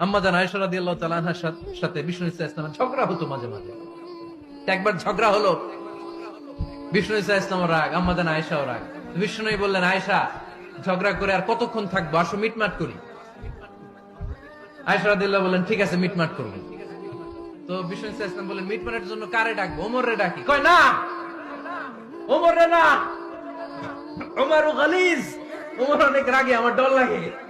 আম্মা জান আয়েশা রাদিয়াল্লাহু তাআলা আনহার সাথ- বিষ্ণু ইসা ইসলামের ঝগড়া হতো মাঝে মাঝে। একবার ঝগড়া হলো, বিষ্ণু ইসা ইসলাম রাগ আয়েশাও রাগ। বিষ্ণু বললেন, আয়েশা, ঝগড়া করে আর কতক্ষণ থাকব? আসো, মিটমাট করি। আয়েশা রাদিয়াল্লাহু বললেন, ঠিক আছে, মিটমাট করব। তো বিষ্ণু ইসা ইসলাম বললেন, মিটমাটের জন্য কারে ডাকবো? ওমর রে ডাকি। কয়, না, ওমর রে না, ওমর গালিজ। ওমর অনেক রাগে, আমার ডর লাগে।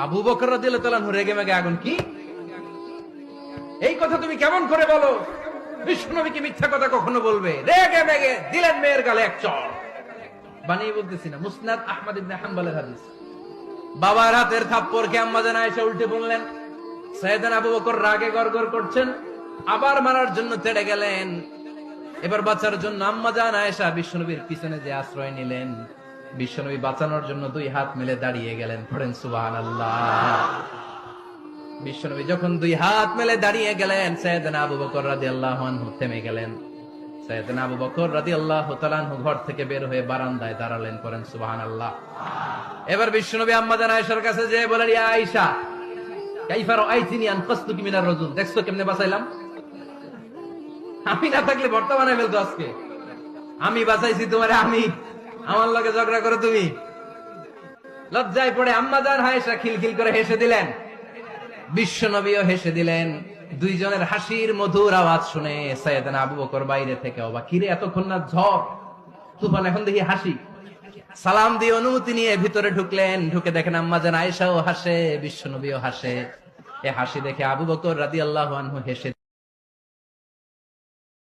আবু বকর রাদিয়াল্লাহু রেগে মেগে আগুন কি? এই কথা তুমি কেমন করে বলো? বিষ্ণুনবীকে মিথ্যা কথা কখনো বলবে? রেগে মেগে দিলেন মেয়ের গালে এক চড় বানিয়ে বলতেছি না, মুসনাদ আহমদ ইবনে হাম্বলের হাদিস। বাবার হাতের থাপ্পড়কে আম্মা জান আয়েশা উল্টে বললেন, সাইয়েদান আবু বকর রাগে গড়গড় করছেন, আবার মারার জন্য তেড়ে গেলেন। এবার বাঁচার জন্য আম্মা জান আয়েশা বিশ্বনবীর পিছনে যে আশ্রয় নিলেন। বিশ্বনবী বাঁচানোর জন্য দুই হাত মেলে দাঁড়িয়ে গেলেন, পড়েন সুবহানাল্লাহ। বিশ্বনবী যখন দুই হাত মেলে দাঁড়িয়ে গেলেন সৈয়দনা আবু বকর রাদিয়াল্লাহু আনহু থেমে গেলেন। সৈয়দনা আবু বকর রাদিয়াল্লাহু তাআলা আনহু ঘর থেকে বের হয়ে বারান্দায় দাঁড়ালেন করেন সুবহানাল্লাহ। এবার বিশ্বনবী আম্মা জান আয়েশার কাছে বলেন, ইয়া আয়েশা, কাইফা রাআইতিনি মিনার রাজুল? দেখছ কেমনে বাঁচাইলাম? আমি না থাকলে বর্তমানে ফেলতো আজকে। আমি বাঁচাইছি তোমারে, আমি। আমার লগে ঝগড়া করো তুমি। লজ্জায় পড়ে আম্মা জান আয়েশা খিলখিল করে হেসে দিলেন। বিশ্বনবীও হেসে দিলেন। দুইজনের হাসির মধুর আওয়াজ শুনে সৈয়দনা আবু বকর বাইরে থেকে অবাক। কিরে এতক্ষণ না ঝড়? তুফান এখন দেখি হাসি। সালাম দিয়ে অনুমতি নিয়ে ভিতরে ঢুকলেন। ঢুকে দেখেন আম্মা যেন আয়েশাও হাসে, বিশ্বনবীও হাসে। এ হাসি দেখে আবু বকর রাদিয়াল্লাহু আনহু হেসে